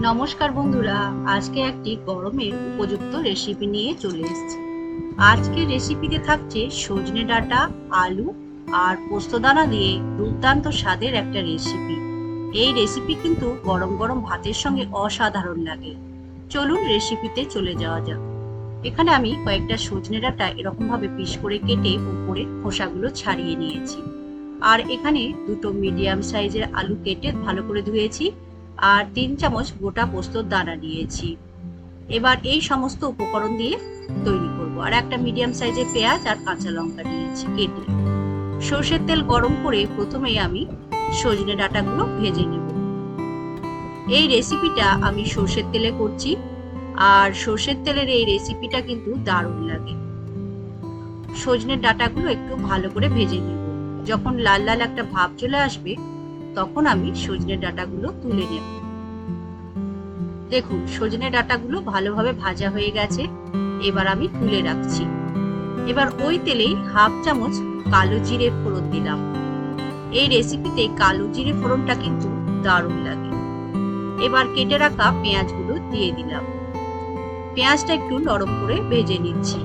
নমস্কার বন্ধুরা, আজকে একটি গরমের উপযুক্ত রেসিপি নিয়ে চলে এসেছি। আজকের রেসিপিতে থাকছে সজনে ডাঁটা, আলু আর পোস্তদানা দিয়ে দুর্দান্ত স্বাদের একটা রেসিপি এই রেসিপি কিন্তু গরম গরম ভাতের সঙ্গে অসাধারণ লাগে। চলুন রেসিপিতে চলে যাওয়া যাক। এখানে আমি কয়েকটা সজনে ডাঁটা এরকম ভাবে পিস করে কেটে উপরে খোসাগুলো ছাড়িয়ে নিয়েছি। আর এখানে দুটো মিডিয়াম সাইজের আলু কেটে ভালো করে ধুয়েছি। আর তিন চামচ গোটা পোস্তর দানা নিয়েছি এবার এই সমস্ত উপকরণ দিয়ে তৈরি করব। আর একটা মিডিয়াম সাইজের পেঁয়াজ আর কাঁচা লঙ্কা নিয়েছি কেটে। সর্ষের তেল গরম করে প্রথমেই আমি সজনে ডাঁটাগুলো ভেজে নেব। এই রেসিপিটা আমি সর্ষের তেলে করছি আর সর্ষের তেলের এই রেসিপিটা কিন্তু দারুণ লাগে। সজনের ডাঁটাগুলো একটু ভালো করে ভেজে নেব। যখন লাল লাল একটা ভাব চলে আসবে তখন আমি সজনে ডাঁটাগুলো তুলে নেব। দেখুন, সজনে ডাঁটাগুলো ভালোভাবে ভাজা হয়ে গেছে। এবার আমি তুলে রাখছি। এবার ওই তেলেই হাফ চামচ কালো জিরে ফোড়ন দিলাম। এই রেসিপিতে কালো জিরে ফোড়নটা কিন্তু দারুণ লাগে। এবার কেটে রাখা পেঁয়াজগুলো দিয়ে দিলাম। পেঁয়াজটা একটু নরম করে ভেজে নিচ্ছি।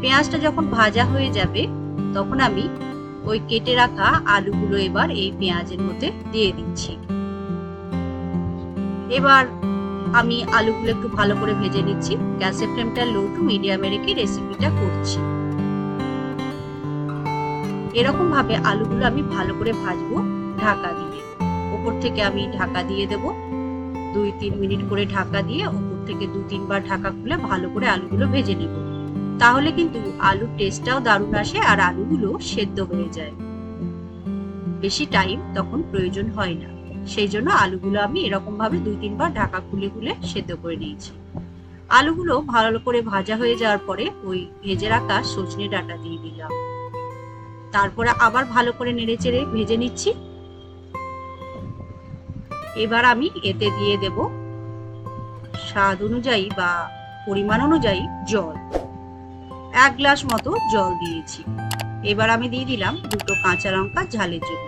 পেঁয়াজটা যখন ভাজা হয়ে যাবে, তখন আমি ওই কেটে রাখা আলুগুলো এবার এই পেঁয়াজের মধ্যে দিয়ে দিচ্ছি। এবার আমি আলুগুলো একটু ভালো করে ভেজে নিচ্ছি। গ্যাসের ফ্লেমটা লো টু মিডিয়ামে রেখে রেসিপিটা করছি। এরকম ভাবে আলুগুলো আমি ভালো করে ভাজবো ঢাকা দিয়ে। ওপর থেকে আমি ঢাকা দিয়ে দেব। দুই তিন মিনিট করে ঢাকা দিয়ে ওপর থেকে দু তিনবার ঢাকা খুলে ভালো করে আলুগুলো ভেজে নেব। তাহলে কিন্তু আলুর টেস্টটাও দারুণ আসে আর আলুগুলো সেদ্ধ হয়ে যায়। বেশি টাইম তখন প্রয়োজন হয় না। সেই জন্য আলুগুলো আমি এরকম ভাবে দুই তিনবার ঢাকা খুলে খুলে সেদ্ধ করে নিয়েছি। আলুগুলো ভালো করে ভাজা হয়ে যাওয়ার পরে ওই ভেজে রাখা সজনে ডাটা দিয়ে দিলাম। তারপরে আবার ভালো করে নেড়ে চেড়ে ভেজে নিচ্ছি। এবার আমি এতে দিয়ে দেব স্বাদ অনুযায়ী বা পরিমাণ অনুযায়ী জল। এক গ্লাস মতো জল দিয়েছি। এবার আমি দিয়ে দিলাম দুটো কাঁচা লঙ্কা ঝালের জন্য।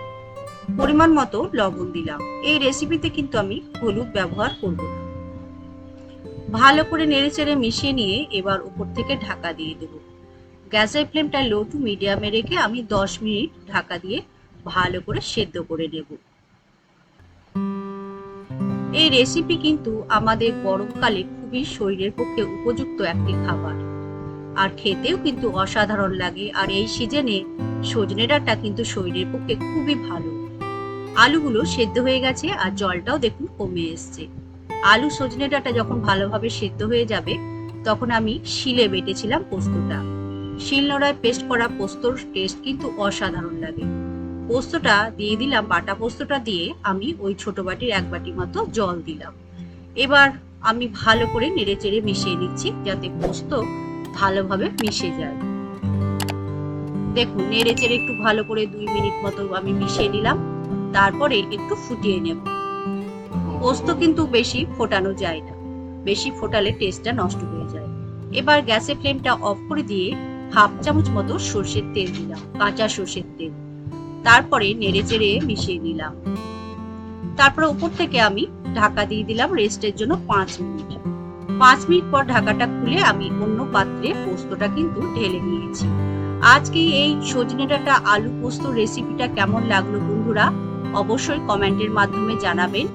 পরিমাণ মতো লবণ দিলাম। এই রেসিপিতে কিন্তু আমি হলুদ ব্যবহার করব না। ভালো করে নেড়েচেড়ে মিশিয়ে নিয়ে এবার উপর থেকে ঢাকা দিয়ে দেব। গ্যাসের ফ্লেমটা লো টু মিডিয়ামে রেখে আমি দশ মিনিট ঢাকা দিয়ে ভালো করে সেদ্ধ করে নেব। এই রেসিপি কিন্তু আমাদের গরমকালে খুবই শরীরের পক্ষে উপযুক্ত একটি খাবার। আর খেতেও কিন্তু অসাধারণ লাগে। আর এই সিজনে সজনে ডাঁটা কিন্তু শরীরের পক্ষে খুবই ভালো। আলুগুলো সেদ্ধ হয়ে গেছে আর জলটাও দেখুন কমে এসছে। আলু সজনে ডাঁটা যখন ভালোভাবে সেদ্ধ হয়ে যাবে, তখন আমি শিলে বেটেছিলাম পোস্তটা। শিল নোড়ায় পেস্ট করা পোস্তর টেস্ট কিন্তু অসাধারণ লাগে। পোস্তটা দিয়ে দিলাম, বাটা পোস্তটা দিয়ে আমি ওই ছোট বাটির এক বাটি মতো জল দিলাম। এবার আমি ভালো করে নেড়ে চেড়ে মিশিয়ে নিচ্ছি যাতে পোস্ত ভালোভাবে মিশে যায়। দেখুন, নেড়ে চেড়ে একটু ভালো করে দুই মিনিট মতো আমি মিশিয়ে নিলাম। তারপরে একটু ফুটিয়ে নেব। পোস্ত কিন্তু বেশি ফোটানো যায় না। বেশি ফোটালে টেস্টটা নষ্ট হয়ে যায়। এবার গ্যাসের ফ্লেমটা অফ করে দিয়ে হাফ চামচ মতো সর্ষের তেল দিলাম, কাঁচা সর্ষের তেল। তারপরে নেড়ে চেড়ে মিশিয়ে নিলাম। তারপরে উপর থেকে আমি ঢাকা দিয়ে দিলাম রেস্টের জন্য পাঁচ মিনিট। পাঁচ মিনিট পর ঢাকাটা খুলে আমি অন্য পাত্রে পোস্তটা কিন্তু ঢেলে নিয়েছি। আজকে এই সজনে ডাঁটা আলু পোস্ত রেসিপিটা কেমন লাগল বন্ধুরা, অবশ্যই কমেন্টের মাধ্যমে জানাবেন।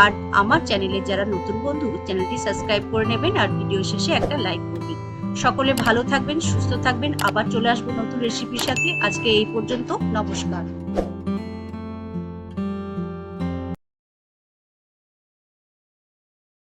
আর আমার চ্যানেলে যারা নতুন বন্ধু, চ্যানেলটি সাবস্ক্রাইব করে নেবেন আর ভিডিও শেষে একটা লাইক করবেন। সকলে ভালো থাকবেন, সুস্থ থাকবেন। আবার চলে আসব নতুন রেসিপির সাথে। আজকে এই পর্যন্ত, নমস্কার।